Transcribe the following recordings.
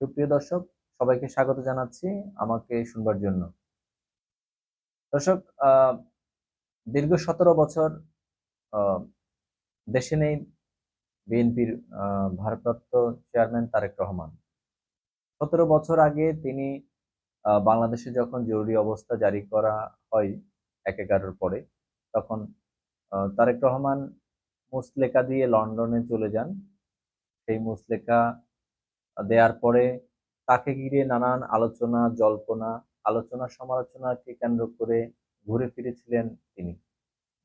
সুপ্রিয় দর্শক, সবাইকে স্বাগত জানাচ্ছি আমাকে শুনবার জন্য। দর্শক দীর্ঘ সতেরো বছর দেশে নেই বিএনপির ভারপ্রাপ্ত চেয়ারম্যান তারেক রহমান। সতেরো বছর আগে তিনি বাংলাদেশে যখন জরুরি অবস্থা জারি করা হয় এক এগারোর পরে, তখন তারেক রহমান মুসলেকা দিয়ে লন্ডনে চলে যান। সেই মুসলেকা দেওয়ার পরে তাকে ঘিরে নানান আলোচনা, জল্পনা, আলোচনা সমালোচনাকে কেন্দ্র করে ঘুরে ফিরেছিলেন তিনি।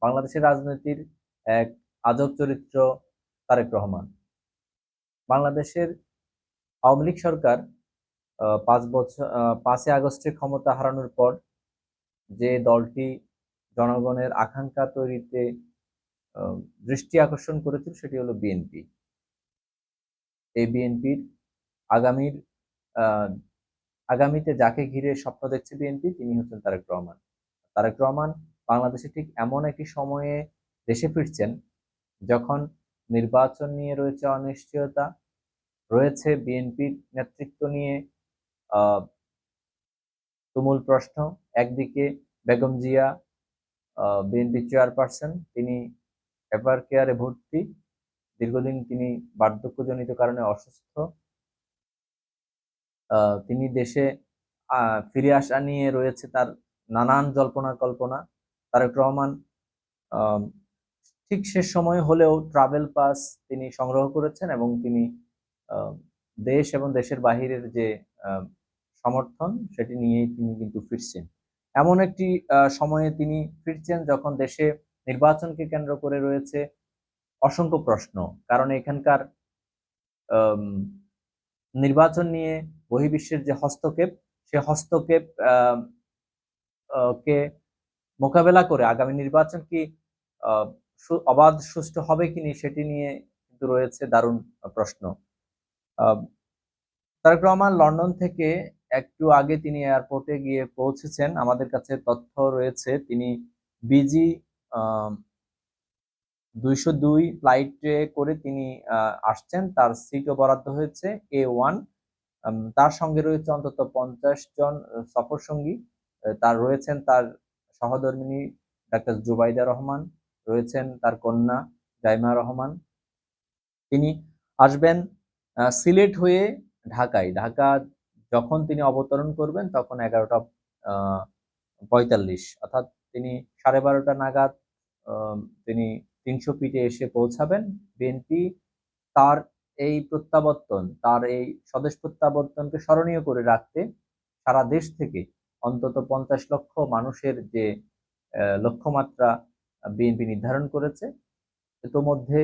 বাংলাদেশের রাজনীতির এক আজব চরিত্র তারেক রহমান। বাংলাদেশের আওয়ামী লীগ সরকার পাঁচ বছর পাঁচই আগস্টে ক্ষমতা হারানোর পর যে দলটি জনগণের আকাঙ্ক্ষা তৈরিতে দৃষ্টি আকর্ষণ করেছিল সেটি হলো বিএনপি। এই বিএনপির আগামীর আগামীতে যাকে ঘিরে স্বপ্ন দেখছে বিএনপি, তিনি হচ্ছেন তারেক রহমান। তারেক রহমান বাংলাদেশে ঠিক এমন একটি সময়ে দেশে ফিরছেন যখন নির্বাচন নিয়ে রয়েছে অনিশ্চয়তা, রয়েছে বিএনপির নেতৃত্ব নিয়ে তুমুল প্রশ্ন। একদিকে বেগম জিয়া বিএনপি চেয়ারপারসন, তিনি এভার কেয়ারে ভর্তি। দীর্ঘদিন তিনি বার্ধক্যজনিত কারণে অসুস্থ। তিনি দেশে ফিরে আসা নিয়ে রয়েছে তার নানান জল্পনা কল্পনা। তারেক রহমান ঠিক শেষ সময় হলেও ট্রাভেল পাস তিনি সংগ্রহ করেছেন এবং তিনি দেশ এবং দেশের বাহিরের যে সমর্থন সেটি নিয়েই তিনি কিন্তু ফিরছেন। এমন একটি সময়ে তিনি ফিরছেন যখন দেশে নির্বাচনকে কেন্দ্র করে রয়েছে। অসংখ্য প্রশ্ন। কারণ এখানকার নির্বাচন নিয়ে বহির্বিশ্বের যে হস্তক্ষেপ, সে হস্তক্ষেপ কে মোকাবেলা করে আগামী নির্বাচন কি অবাধ সুষ্ঠু হবে কিনা সেটি নিয়ে কিন্তু রয়েছে দারুণ প্রশ্ন। তারেক রহমান লন্ডন থেকে একটু আগে তিনি এয়ারপোর্টে গিয়ে পৌঁছেছেন। আমাদের কাছে তথ্য রয়েছে, তিনি বিজি দুইশো দুই ফ্লাইটে করে তিনি আসছেন। তার সিটও বরাদ্দ হয়েছে এ ওয়ান তার সঙ্গে রয়েছে অন্তত পঞ্চাশ জন সফর সঙ্গী। তার রয়েছেন তার সহধর্মিনী ডাক্তার জুবাইদা রহমান, রয়েছেন তার কন্যা জাইমা রহমান। তিনি আসবেন সিলেট হয়ে ঢাকায়। ঢাকা যখন তিনি অবতরণ করবেন তখন এগারোটা পঁয়তাল্লিশ। অর্থাৎ তিনি সাড়ে বারোটা নাগাদ তিনি তিনশো ফিটে এসে পৌঁছাবেন। বিএনপি তার এই প্রত্যাবর্তন, তার এই স্বদেশ প্রত্যাবর্তনকে স্মরণীয় করে রাখতে সারা দেশ থেকে অন্তত পঞ্চাশ লক্ষ মানুষের যে লক্ষ্যমাত্রা বিএনপি নির্ধারণ করেছে ইতোমধ্যে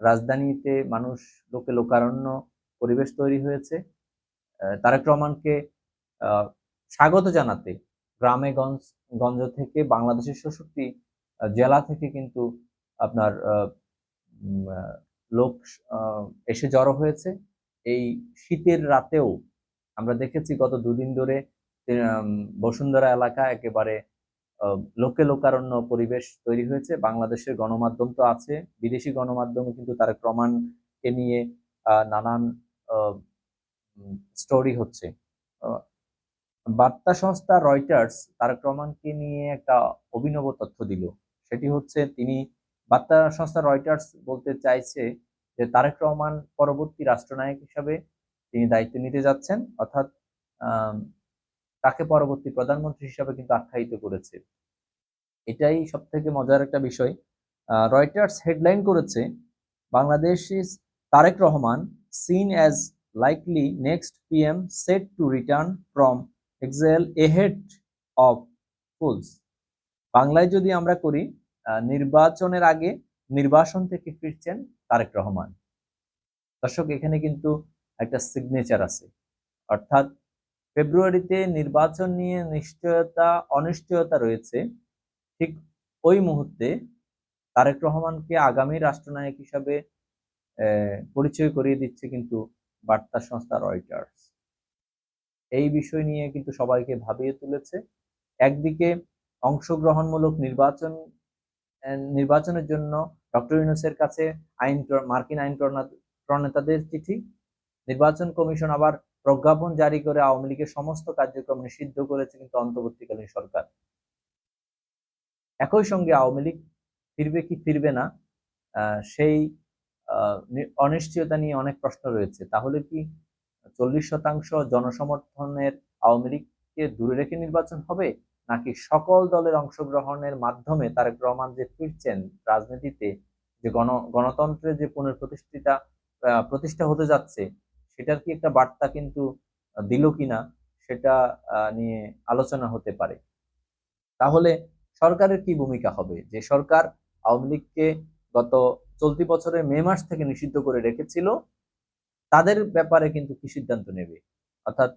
রাজধানীতে মানুষ লোকে লোকারণ্য পরিবেশ তৈরি হয়েছে। তারেক রহমানকে স্বাগত জানাতে গ্রামে গঞ্জ গঞ্জ থেকে বাংলাদেশের ষষ্ঠটি জেলা থেকে কিন্তু আপনার লোক এসে জড়ো হয়েছে। এই শীতের রাতেও আমরা দেখেছি গত দুদিন ধরে বসুন্ধরা এলাকা একেবারে লোকে লোকারণ্য পরিবেশ তৈরি হয়েছে। বাংলাদেশের গণমাধ্যম তো আছে, বিদেশি গণমাধ্যমে কিন্তু তারেক রহমানকে নিয়ে নানান স্টোরি হচ্ছে। বার্তা সংস্থা রয়টার্স তারেক রহমানকে নিয়ে একটা অভিনব তথ্য দিল। সেটি হচ্ছে তিনি বার্তা সংস্থা রয়টার্স বলতে চাইছে যে তারেক রহমান পরবর্তী রাষ্ট্রনায়ক হিসাবে তিনি দায়িত্ব নিতে যাচ্ছেন, অর্থাৎ তাকে পরবর্তী প্রধানমন্ত্রী হিসাবে কিন্তু আখ্যায়িত করেছে। এটাই সব থেকে মজার একটা বিষয়। রয়টার্স হেডলাইন করেছে Bangladesh is Tarique Rahman, seen as likely next PM set to return from exile ahead of polls. বাংলায় যদি আমরা করি নির্বাচনের আগে নির্বাসন থেকে ফিরছেন তারেক রহমান। দর্শক, এখানে কিন্তু একটা সিগনেচার আছে। অর্থাৎ ফেব্রুয়ারিতে নির্বাচন নিয়ে নিশ্চয়তা, অনিশ্চয়তা রয়েছে, ঠিক ওই মুহূর্তে তারেক রহমানকে আগামী রাষ্ট্রনায়ক হিসাবে পরিচয় করিয়ে দিচ্ছে কিন্তু বার্তা সংস্থা রয়টার্স এই বিষয় নিয়ে কিন্তু সবাইকে ভাবিয়ে তুলেছে। একদিকে অংশগ্রহণমূলক নির্বাচন নির্বাচনের জন্য ডক্টর ইউনুসের কাছে আইন মার্কিন আইন প্রণেতাদের চিঠি। নির্বাচন কমিশন আবার প্রজ্ঞাপন জারি করে আওয়ামী লীগের সমস্ত কার্যক্রম নিষিদ্ধ করেছে কিন্তু অন্তর্বর্তীকালীন সরকার। একই সঙ্গে আওয়ামী লীগ ফিরবে কি ফিরবে না সেই অনিশ্চয়তা নিয়ে অনেক প্রশ্ন রয়েছে। তাহলে কি চল্লিশ শতাংশ জনসমর্থনের আওয়ামী লীগকে দূরে রেখে নির্বাচন হবে? নাকি সকল দলের অংশগ্রহণের মাধ্যমে তারেক রহমান যে ফিরছেন রাজনীতিতে, যে গণ, গণতন্ত্রের যে পুনঃপ্রতিষ্ঠিতা প্রতিষ্ঠা হতে যাচ্ছে, সেটার কি একটা বার্তা কিন্তু দিল কিনা, সেটা নিয়ে আলোচনা হতে পারে। তাহলে সরকারের কি ভূমিকা হবে? যে সরকার আওয়ামী লীগকে গত চলতি বছরের মে মাস থেকে নিষিদ্ধ করে রেখেছিল, তাদের ব্যাপারে কিন্তু কি সিদ্ধান্ত নেবে? অর্থাৎ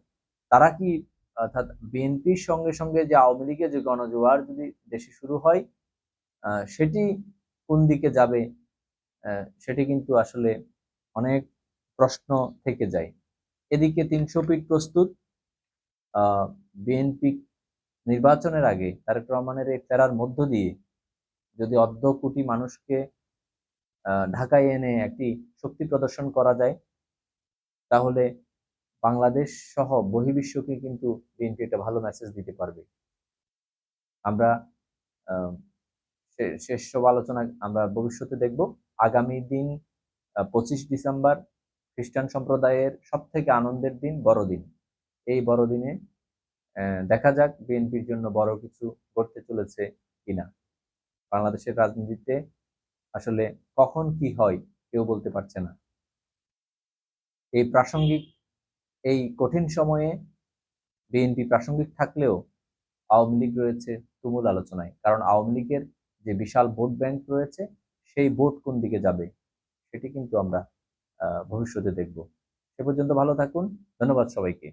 তারা কি অর্থাৎ বিএনপির সঙ্গে সঙ্গে যে আওয়ামী লীগের যে গণজোয়ার যদি দেশে শুরু হয় সেটি কোন দিকে যাবে সেটি কিন্তু আসলে অনেক প্রশ্ন থেকে যায়। এদিকে তিনশো ফিট প্রস্তুত বিএনপি নির্বাচনের আগে তারেক রহমানের এই ফেরার মধ্য দিয়ে যদি অর্ধ কোটি মানুষকে ঢাকায় এনে একটি শক্তি প্রদর্শন করা যায়, তাহলে বাংলাদেশ সহ বহির্বিশ্বকে কিন্তু বিএনপি একটা ভালো মেসেজ দিতে পারবে। আমরা শেষ সব আলোচনা আমরা ভবিষ্যতে দেখব। আগামী দিন পঁচিশ ডিসেম্বর, খ্রিস্টান সম্প্রদায়ের সব থেকে আনন্দের দিন বড়দিন। এই বড়দিনে দেখা যাক বিএনপির জন্য বড় কিছু করতে চলেছে কিনা। বাংলাদেশের রাজনীতিতে আসলে কখন কি হয় কেউ বলতে পারছে না। এই প্রাসঙ্গিক এই কঠিন সময়ে বিএনপি প্রাসঙ্গিক থাকলেও আওয়ামী লীগ রয়েছে তুমুল আলোচনায়। কারণ আওয়ামী লীগের যে বিশাল ভোট ব্যাংক রয়েছে, সেই ভোট কোন দিকে যাবে সেটি কিন্তু আমরা ভবিষ্যতে দেখব। সে পর্যন্ত ভালো থাকুন। ধন্যবাদ সবাইকে।